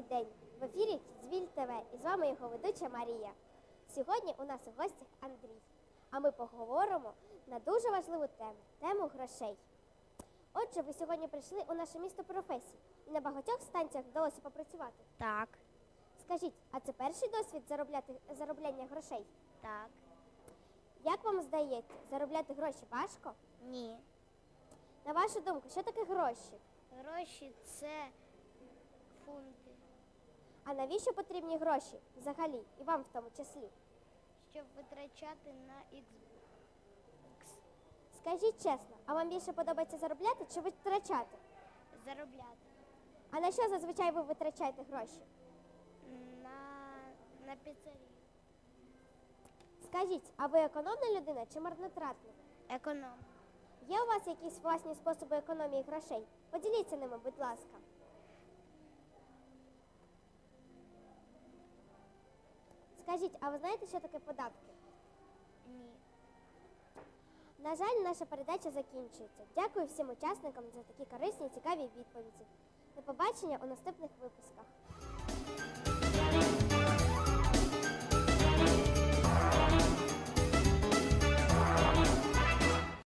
день! В ефірі Звіль ТВ і з вами його ведуча Марія. Сьогодні у нас у гостях Андрій, а ми поговоримо на дуже важливу тему тему грошей. Отже, ви сьогодні прийшли у наше місто професій і на багатьох станціях вдалося попрацювати. Так, Скажіть, а це перший досвід заробляти заробляння грошей? так, Як вам здається, заробляти гроші важко? ні. На вашу думку, що таке гроші? Гроші це фунти, А навіщо потрібні гроші взагалі і вам в тому числі? щоб витрачати на Xbox. Скажіть чесно, а вам більше подобається заробляти чи витрачати? Заробляти А на що зазвичай ви витрачаєте гроші? на, на піцерію. Скажіть, а ви економна людина чи марнотратна? Економ. Є у вас якісь власні способи економії грошей? Поділіться ними, будь ласка. Скажіть, а ви знаєте, що таке податки? Ні. На жаль, наша передача закінчується. Дякую всім учасникам за такі корисні, і цікаві відповіді. До побачення у наступних випусках.